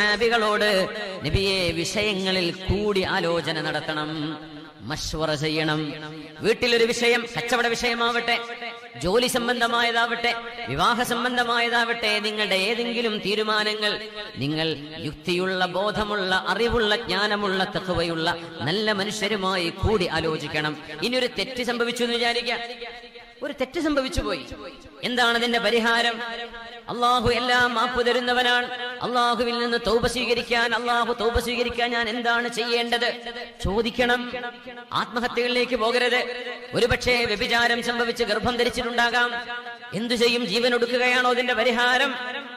സ്വഹാബികളോട് നബിയെ വിഷയങ്ങളിൽ കൂടി ആലോചന നടത്തണം മഷ്വറ ചെയ്യണം. വീട്ടിലൊരു വിഷയം കച്ചവട വിഷയമാവട്ടെ ജോലി സംബന്ധമായതാവട്ടെ വിവാഹ സംബന്ധമായതാവട്ടെ നിങ്ങളുടെ ഏതെങ്കിലും തീരുമാനങ്ങൾ നിങ്ങൾ യുക്തിയുള്ള ബോധമുള്ള അറിവുള്ള ജ്ഞാനമുള്ള തഹവയുള്ള നല്ല മനുഷ്യരുമായി കൂടി ആലോചിക്കണം. ഇനി ഒരു തെറ്റ് സംഭവിച്ചു എന്ന് വിചാരിക്കാം. ഒരു തെറ്റ് സംഭവിച്ചു പോയി. എന്താണ് അതിന്റെ പരിഹാരം? അള്ളാഹു എല്ലാം മാപ്പ് തരുന്നവനാണ്. അള്ളാഹുവിൽ നിന്ന് തൗബ സ്വീകരിക്കാൻ അള്ളാഹു തൗബ സ്വീകരിക്കാൻ ഞാൻ എന്താണ് ചെയ്യേണ്ടത്? ചോദിക്കണം. ആത്മഹത്യകളിലേക്ക് പോകരുത്. ഒരുപക്ഷെ വ്യഭിചാരം സംഭവിച്ച് ഗർഭം ധരിച്ചിട്ടുണ്ടാകാം. എന്തു ചെയ്യും? ജീവൻ ഒടുക്കുകയാണോ അതിന്റെ പരിഹാരം?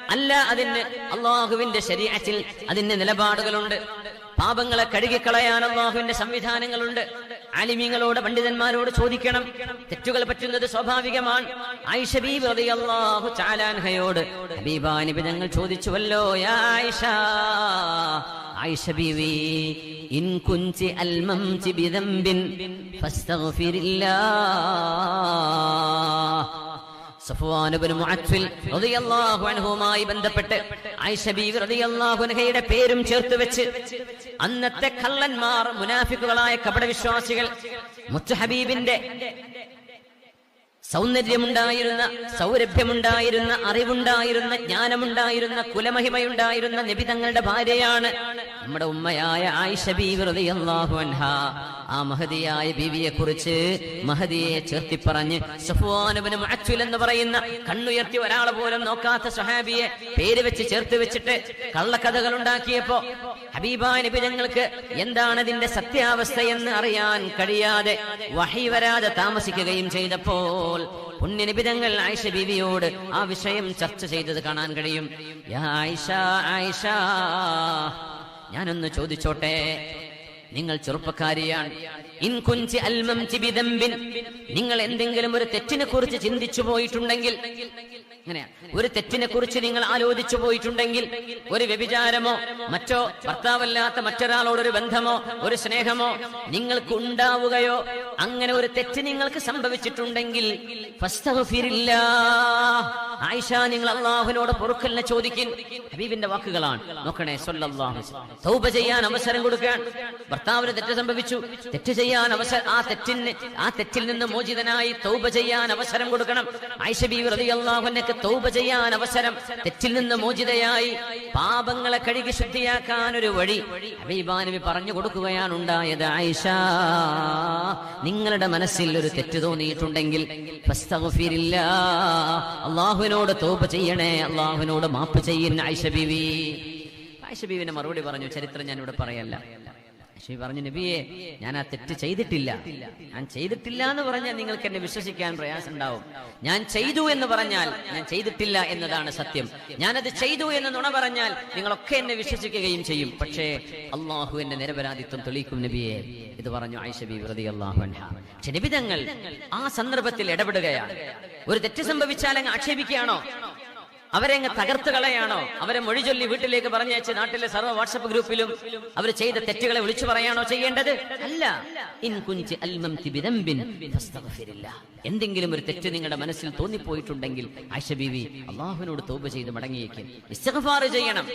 അല്ല അതിന് അള്ളാഹുവിന്റെ ശരീരത്തിൽ അതിന് നിലപാടുകളുണ്ട്. പാപങ്ങളെ കഴുകിക്കളയാൻ അള്ളാഹുവിന്റെ സംവിധാനങ്ങളുണ്ട്. ആലിമീങ്ങളോട് പണ്ഡിതന്മാരോട് ചോദിക്കണം. തെറ്റുകൾ പറ്റുന്നത് സ്വാഭാവികമാണ്. ആയിഷ റളിയല്ലാഹു ചാലാൻഹയോട് ഞങ്ങൾ ചോദിച്ചുവല്ലോ യാ ആയിഷ? ആയിഷ ഇൻ അൻഹുമായി ബന്ധപ്പെട്ട് അൻഹയുടെ പേരും ചേർത്ത് വെച്ച് അന്നത്തെ കള്ളന്മാർ മുനാഫിക്കുകളായ കപടവിശ്വാസികൾ മുത്ത് ഹബീബിന്റെ സൗന്ദര്യമുണ്ടായിരുന്ന സൗരഭ്യമുണ്ടായിരുന്ന അറിവുണ്ടായിരുന്ന ജ്ഞാനമുണ്ടായിരുന്ന കുലമഹിമയുണ്ടായിരുന്ന നിബിതങ്ങളുടെ ഭാര്യയാണ് നമ്മുടെ ഉമ്മയായ ആയിഷ ബീവി അൻഹ ആ മഹതിയായ ബീവിയെ കുറിച്ച് മഹദിയെ ചേർത്തി പറഞ്ഞ് മുഅത്ഫിൽ എന്ന് പറയുന്ന കണ്ണുയർത്തി ഒരാളെ പോലും നോക്കാത്ത സഹാബിയെ പേര് വെച്ച് ചേർത്ത് വെച്ചിട്ട് കള്ളക്കഥകൾ ഉണ്ടാക്കിയപ്പോ ഹബീബ നബി ഞങ്ങൾക്ക് എന്താണ് ഇതിന്റെ സത്യാവസ്ഥ എന്ന് അറിയാൻ കഴിയാതെ വഹി വരാതെ താമസിക്കുകയും ചെയ്തപ്പോൾ പുണ്യനിബിതങ്ങൾ ആയിഷ ബീവിയോട് ആ വിഷയം ചർച്ച ചെയ്തത് കാണാൻ കഴിയും. ആയിഷ ആയിഷ ഞാനൊന്ന് ചോദിച്ചോട്ടെ? നിങ്ങൾ ചെറുപ്പക്കാരിയാണ്. ഇൻ കുഞ്ചി അൽമം ചിബിതമ്പിൻ നിങ്ങൾ എന്തെങ്കിലും ഒരു തെറ്റിനെ കുറിച്ച് ചിന്തിച്ചു പോയിട്ടുണ്ടെങ്കിൽ ഒരു തെറ്റിനെ കുറിച്ച് നിങ്ങൾ ആലോചിച്ചു പോയിട്ടുണ്ടെങ്കിൽ ഒരു വ്യഭിചാരമോ മറ്റോ ഭർത്താവല്ലാത്ത മറ്റൊരാളോടൊരു ബന്ധമോ ഒരു സ്നേഹമോ നിങ്ങൾക്ക് ഉണ്ടാവുകയോ അങ്ങനെ ഒരു തെറ്റ് നിങ്ങൾക്ക് സംഭവിച്ചിട്ടുണ്ടെങ്കിൽ. ആയിഷ നിങ്ങൾ അള്ളാഹുവിനോട് പൊറുക്കലിനെ ചോദിക്കും. ഹബീബിന്റെ വാക്കുകളാണ്. നോക്കണേ സല്ലല്ലാഹു തൗബ ചെയ്യാൻ അവസരം കൊടുക്കാൻ. ഭർത്താവിന് തെറ്റ് സംഭവിച്ചു. തെറ്റ് ചെയ്യാൻ അവസരം ആ തെറ്റിന് ആ തെറ്റിൽ നിന്ന് മോചിതനായി തൗബ ചെയ്യാൻ അവസരം കൊടുക്കണം. ആയിഷ ബീവി അള്ളാഹുനക്ക് തൗബ ചെയ്യാൻ അവസരം. തെറ്റിൽ നിന്ന് മോചിതയായി പാപങ്ങളെ കഴുകി ശുദ്ധിയാക്കാൻ ഒരു വഴി ഹബീബാനവി പറഞ്ഞു കൊടുക്കുകയാണ് ഉണ്ടായത് ആയിഷ. നിങ്ങളുടെ മനസ്സിൽ ഒരു തെറ്റ് തോന്നിയിട്ടുണ്ടെങ്കിൽ. അള്ളാഹുവിനോട് തോപ്പ് ചെയ്യണേ അള്ളാഹുവിനോട് മാപ്പ് ചെയ്യുന്ന ആയിഷ ബീവി മറുപടി പറഞ്ഞു ചരിത്രം ഞാൻ ഇവിടെ പറയല്ല ആയിഷ പറഞ്ഞു നബിയെ ഞാൻ ആ തെറ്റ് ചെയ്തിട്ടില്ല. ഞാൻ ചെയ്തിട്ടില്ല എന്ന് പറഞ്ഞാൽ നിങ്ങൾക്ക് എന്നെ വിശ്വസിക്കാൻ പ്രയാസം ഉണ്ടാവും ഞാൻ ചെയ്തു എന്ന് പറഞ്ഞാൽ ഞാൻ ചെയ്തിട്ടില്ല എന്നതാണ് സത്യം. ഞാനത് ചെയ്തു എന്ന് നുണ പറഞ്ഞാൽ നിങ്ങളൊക്കെ എന്നെ വിശ്വസിക്കുകയും ചെയ്യും. പക്ഷേ അള്ളാഹു എന്റെ നിരപരാധിത്വം തെളിയിക്കും നബിയെ. ഇത് പറഞ്ഞു ആയിഷ വൃതി അള്ളാഹു പക്ഷെ നബിതങ്ങൾ ആ സന്ദർഭത്തിൽ ഇടപെടുകയാണ്. ഒരു തെറ്റ് സംഭവിച്ചാൽ അങ്ങ് ആക്ഷേപിക്കുകയാണോ? അവരെ അങ്ങ് തകർത്ത് കളയാണോ അവരെ മൊഴി ചൊല്ലി വീട്ടിലേക്ക് പറഞ്ഞയച്ച് നാട്ടിലെ സർവ വാട്സപ്പ് ഗ്രൂപ്പിലും അവർ ചെയ്ത തെറ്റുകളെ വിളിച്ചു പറയാണോ ചെയ്യേണ്ടത്? അല്ല. എന്തെങ്കിലും ഒരു തെറ്റ് നിങ്ങളുടെ മനസ്സിൽ തോന്നിപ്പോയിട്ടുണ്ടെങ്കിൽ ആയിഷ ബീവി അള്ളാഹുവിനോട് തോപ ചെയ്ത് മടങ്ങിയേക്കും. ചെയ്യണം.